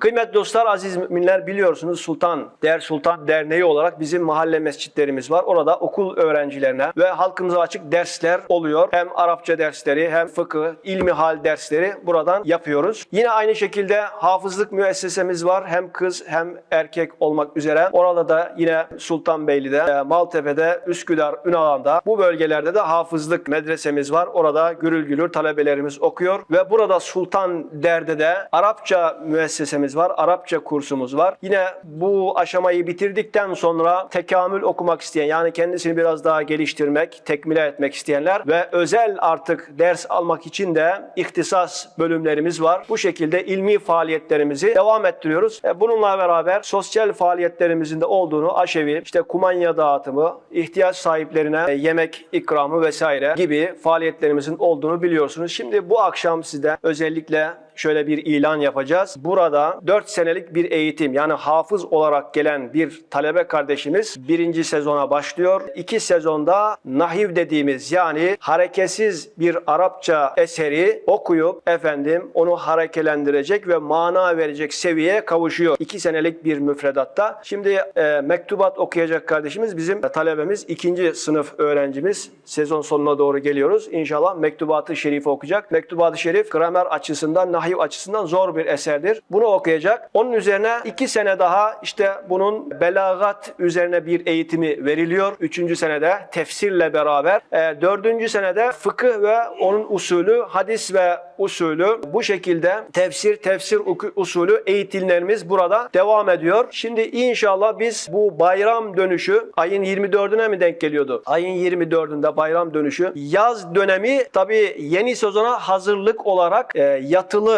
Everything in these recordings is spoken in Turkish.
Kıymetli dostlar, aziz müminler biliyorsunuz Sultan, Der Sultan Derneği olarak bizim mahalle mescitlerimiz var. Orada okul öğrencilerine ve halkımıza açık dersler oluyor. Hem Arapça dersleri hem fıkıh, ilmi hal dersleri buradan yapıyoruz. Yine aynı şekilde hafızlık müessesemiz var. Hem kız hem erkek olmak üzere. Orada da yine Sultanbeyli'de, e, Maltepe'de, Üsküdar, Ünalan'da bu bölgelerde de hafızlık medresemiz var. Orada gürül gürül talebelerimiz okuyor ve burada Sultan Der'de de Arapça müessesemiz var. Arapça kursumuz var. Yine bu aşamayı bitirdikten sonra tekamül okumak isteyen yani kendisini biraz daha geliştirmek, tekmile etmek isteyenler ve özel artık ders almak için de ihtisas bölümlerimiz var. Bu şekilde ilmi faaliyetlerimizi devam ettiriyoruz. E, Bununla beraber sosyal faaliyetlerimizin de olduğunu aşevi, işte kumanya dağıtımı, ihtiyaç sahiplerine e, yemek ikramı vesaire gibi faaliyetlerimizin olduğunu biliyorsunuz. Şimdi bu akşam size özellikle şöyle bir ilan yapacağız. Burada 4 senelik bir eğitim yani hafız olarak gelen bir talebe kardeşimiz birinci sezona başlıyor. İki sezonda nahiv dediğimiz yani hareketsiz bir Arapça eseri okuyup efendim onu harekelendirecek ve mana verecek seviyeye kavuşuyor. İki senelik bir müfredatta. Şimdi e, mektubat okuyacak kardeşimiz bizim talebemiz ikinci sınıf öğrencimiz. Sezon sonuna doğru geliyoruz. İnşallah mektubatı şerifi okuyacak. Mektubatı şerif gramer açısından, nahiv açısından zor bir eserdir. Bunu okuyacak. Onun üzerine iki sene daha işte bunun belagat üzerine bir eğitimi veriliyor. Üçüncü senede tefsirle beraber. E, dördüncü senede fıkıh ve onun usulü, hadis ve usulü bu şekilde tefsir, tefsir usulü eğitimlerimiz burada devam ediyor. Şimdi inşallah biz bu bayram dönüşü ayın 24'üne mi denk geliyordu? Ayın 24'ünde bayram dönüşü. Yaz dönemi tabii yeni sezona hazırlık olarak e, yatılı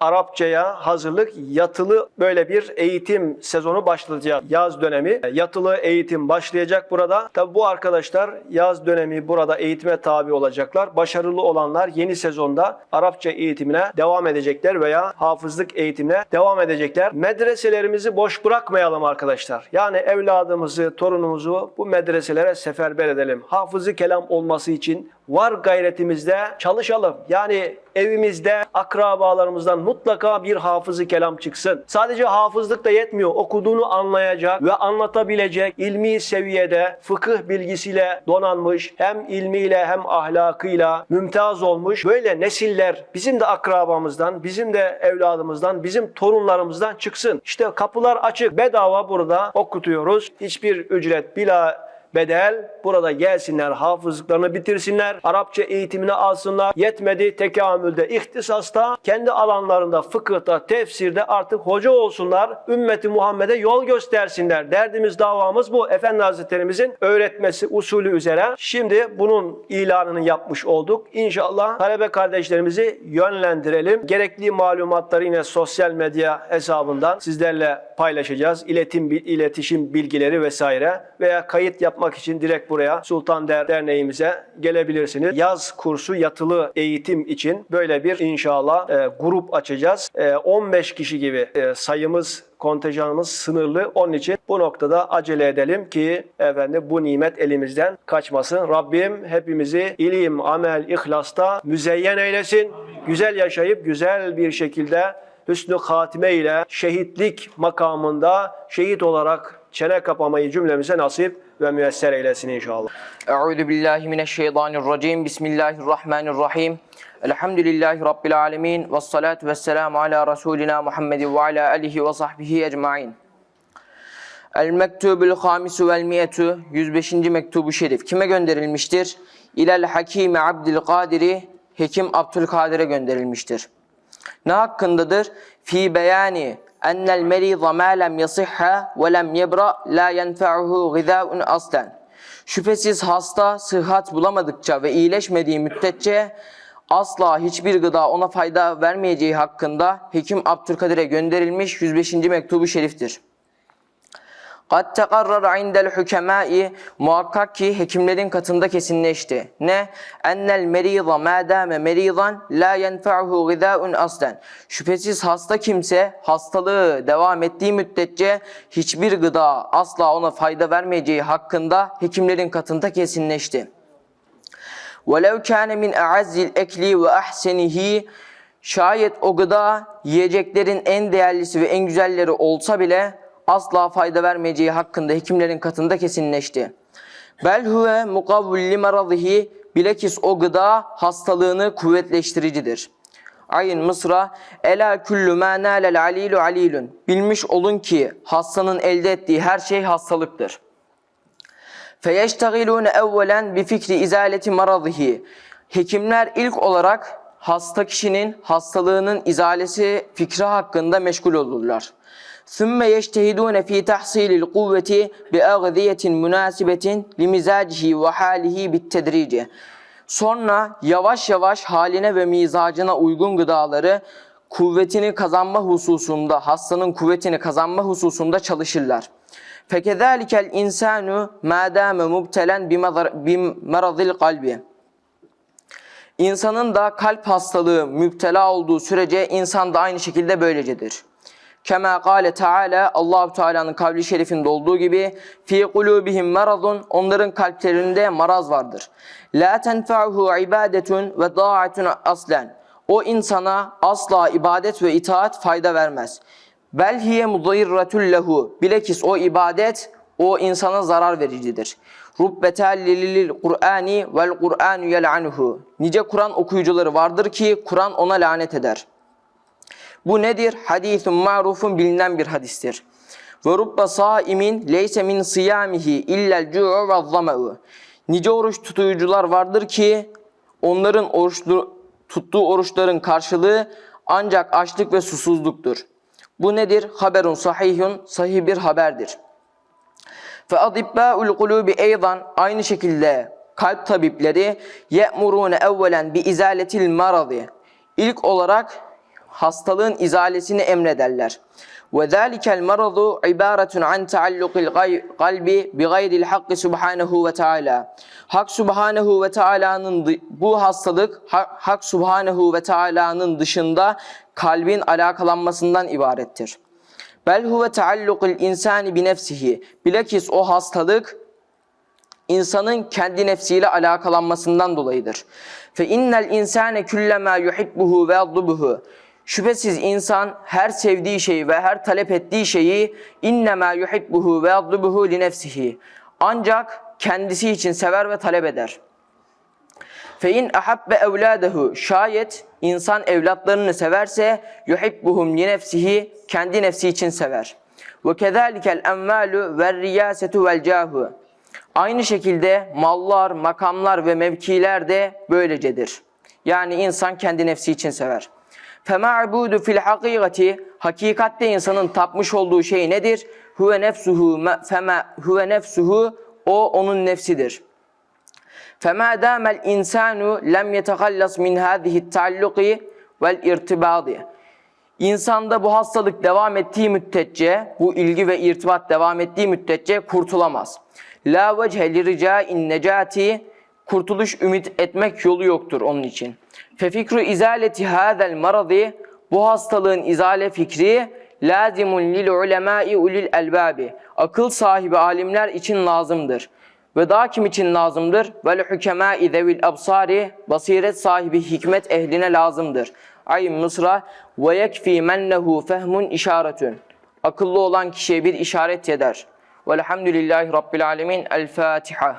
Arapçaya hazırlık, yatılı böyle bir eğitim sezonu başlayacak. Yaz dönemi, yatılı eğitim başlayacak burada. Tabii bu arkadaşlar yaz dönemi burada eğitime tabi olacaklar. Başarılı olanlar yeni sezonda Arapça eğitimine devam edecekler veya hafızlık eğitimine devam edecekler. Medreselerimizi boş bırakmayalım arkadaşlar. Yani evladımızı, torunumuzu bu medreselere seferber edelim. Hafızı kelam olması için var gayretimizde çalışalım. Yani evimizde akrabalarımızdan mutlaka bir hafızı kelam çıksın. Sadece hafızlık da yetmiyor. Okuduğunu anlayacak ve anlatabilecek ilmi seviyede fıkıh bilgisiyle donanmış hem ilmiyle hem ahlakıyla mümtaz olmuş böyle nesiller bizim de akrabamızdan, bizim de evladımızdan, bizim torunlarımızdan çıksın. İşte kapılar açık. Bedava burada okutuyoruz. Hiçbir ücret bila bedel burada gelsinler, hafızlıklarını bitirsinler, Arapça eğitimini alsınlar. Yetmedi tekamülde, ihtisasta, kendi alanlarında, fıkıhta, tefsirde artık hoca olsunlar. Ümmeti Muhammed'e yol göstersinler. Derdimiz, davamız bu. Efendi Hazretlerimizin öğretmesi usulü üzere. Şimdi bunun ilanını yapmış olduk. İnşallah talebe kardeşlerimizi yönlendirelim. Gerekli malumatları yine sosyal medya hesabından sizlerle paylaşacağız. İletim, iletişim bilgileri vesaire veya kayıt yapmak için direkt buraya Sultan Der Derneğimize gelebilirsiniz. Yaz kursu yatılı eğitim için böyle bir inşallah e, grup açacağız. E, 15 kişi gibi e, sayımız kontenjanımız sınırlı. Onun için bu noktada acele edelim ki efendim bu nimet elimizden kaçmasın. Rabbim hepimizi ilim, amel, ihlasta müzeyyen eylesin. Güzel yaşayıp güzel bir şekilde hüsnü hatime ile şehitlik makamında şehit olarak çene kapamayı cümlemize nasip ve müyesser eylesin inşallah. Euzu billahi mineşşeytanirracim. Bismillahirrahmanirrahim. Elhamdülillahi rabbil alamin ve salatu vesselamu ala rasulina Muhammedin ve ala alihi ve sahbihi ecmaîn. El mektubul hamisu vel miyetu 105. mektubu şerif kime gönderilmiştir? İlel Hakimi Abdülkadiri Hekim Abdülkadir'e gönderilmiştir. Ne hakkındadır? Fi beyani ennel meriza ma lem yasihha ve lem yebra la yenfe'uhu gıdaun aslen. Şüphesiz hasta sıhhat bulamadıkça ve iyileşmediği müddetçe asla hiçbir gıda ona fayda vermeyeceği hakkında Hekim Abdülkadir'e gönderilmiş 105. mektubu şeriftir. قَدْ تَقَرَّرَ عِنْدَ الْحُكَمَاءِ Muhakkak ki hekimlerin katında kesinleşti. Ne? اَنَّ الْمَرِيضَ مَا دَامَ مَرِيضًا لَا يَنْفَعُهُ غِذَاءٌ aslen. Şüphesiz hasta kimse hastalığı devam ettiği müddetçe hiçbir gıda asla ona fayda vermeyeceği hakkında hekimlerin katında kesinleşti. وَلَوْ كَانَ مِنْ اَعَزِّ الْاَكْلِ وَاَحْسَنِهِ Şayet o gıda yiyeceklerin en değerlisi ve en güzelleri olsa bile asla fayda vermeyeceği hakkında hekimlerin katında kesinleşti. Bel huve mukavvul limaradihi bilakis o gıda hastalığını kuvvetleştiricidir. Ayn Mısra Ela küllü mâ nâlel alilu alilun Bilmiş olun ki hastanın elde ettiği her şey hastalıktır. Feyeştegilûne evvelen bi fikri izaleti maradihi Hekimler ilk olarak hasta kişinin hastalığının izalesi fikri hakkında meşgul olurlar. ثُمَّ يَجْتَهِدُونَ ف۪ي تَحْصِيلِ الْقُوَّةِ بِأَغْذِيَةٍ مُنَاسِبَةٍ لِمِزَاجِهِ وَحَالِهِ بِالتَّدْرِيجِ Sonra yavaş yavaş haline ve mizacına uygun gıdaları kuvvetini kazanma hususunda, hastanın kuvvetini kazanma hususunda çalışırlar. فَكَذَٰلِكَ الْاِنْسَانُ مَا دَامَ مُبْتَلًا بِمَرَضِ الْقَلْبِ İnsanın da kalp hastalığı müptela olduğu sürece insan da aynı şekilde böylecedir. Kema kâle Teala Allahu Teala'nın kavli şerifinde olduğu gibi fi kulubihim maradun onların kalplerinde maraz vardır. La tenfa'uhu ibadetun ve da'atun aslen. O insana asla ibadet ve itaat fayda vermez. Bel hiye mudayirratul lehu. Bilakis o ibadet o insana zarar vericidir. Rubbetel lilil Kur'ani vel Kur'anu yel'anuhu. Nice Kur'an okuyucuları vardır ki Kur'an ona lanet eder. Bu nedir? Hadisun marufun bilinen bir hadistir. Ve rubbe saimin leyse min siyamihi illel cu'u ve zama'u. Nice oruç tutucular vardır ki onların oruçlu, tuttuğu oruçların karşılığı ancak açlık ve susuzluktur. Bu nedir? Haberun sahihun, sahih bir haberdir. Fe adibbâul kulubi eydan aynı şekilde kalp tabipleri ye'murûne evvelen bi izaletil maradi. İlk olarak hastalığın izalesini emrederler. Maradu ibaretun an taallukil kalbi bi gayril hakkı subhanehu ve teala. Hak subhanehu ve teala'nın bu hastalık Hak subhanehu ve teala'nın dışında kalbin alakalanmasından ibarettir. Bel huve taallukul insani bi nefsihi. Bilakis o hastalık insanın kendi nefsiyle alakalanmasından dolayıdır. Fe innel insane kullama yuhibbuhu ve yadlubuhu. Şüphesiz insan her sevdiği şeyi ve her talep ettiği şeyi innema yuhibbuhu ve yadlubuhu li nefsihi. Ancak kendisi için sever ve talep eder. Fe in ahabbe evladehu şayet insan evlatlarını severse yuhibbuhum li nefsihi kendi nefsi için sever. Ve kezalikel emvalu ve riyasetu vel cahu. Aynı şekilde mallar, makamlar ve mevkiler de böylecedir. Yani insan kendi nefsi için sever. فَمَعْبُودُ fil hakikati Hakikatte insanın tapmış olduğu şey nedir? Huve nefsuhu fema huve nefsuhu o onun nefsidir. فَمَا دَامَ الْاِنْسَانُ لَمْ يَتَخَلَّصْ مِنْ هَذِهِ التَّعَلُّقِ وَالْاِرْتِبَاضِ İnsanda bu hastalık devam ettiği müddetçe, bu ilgi ve irtibat devam ettiği müddetçe kurtulamaz. La vece lirica'in necati kurtuluş ümit etmek yolu yoktur onun için. Fe fikru izaleti hadel maradi bu hastalığın izale fikri lazimun lil ulemai ulil elbabi akıl sahibi alimler için lazımdır. Ve daha kim için lazımdır? Vel hükemâ zevil absari basiret sahibi hikmet ehline lazımdır. Ay Mısra ve yekfi mennehu fehmun işaretün. Akıllı olan kişiye bir işaret eder. Velhamdülillahi Rabbil alemin. El Fatiha.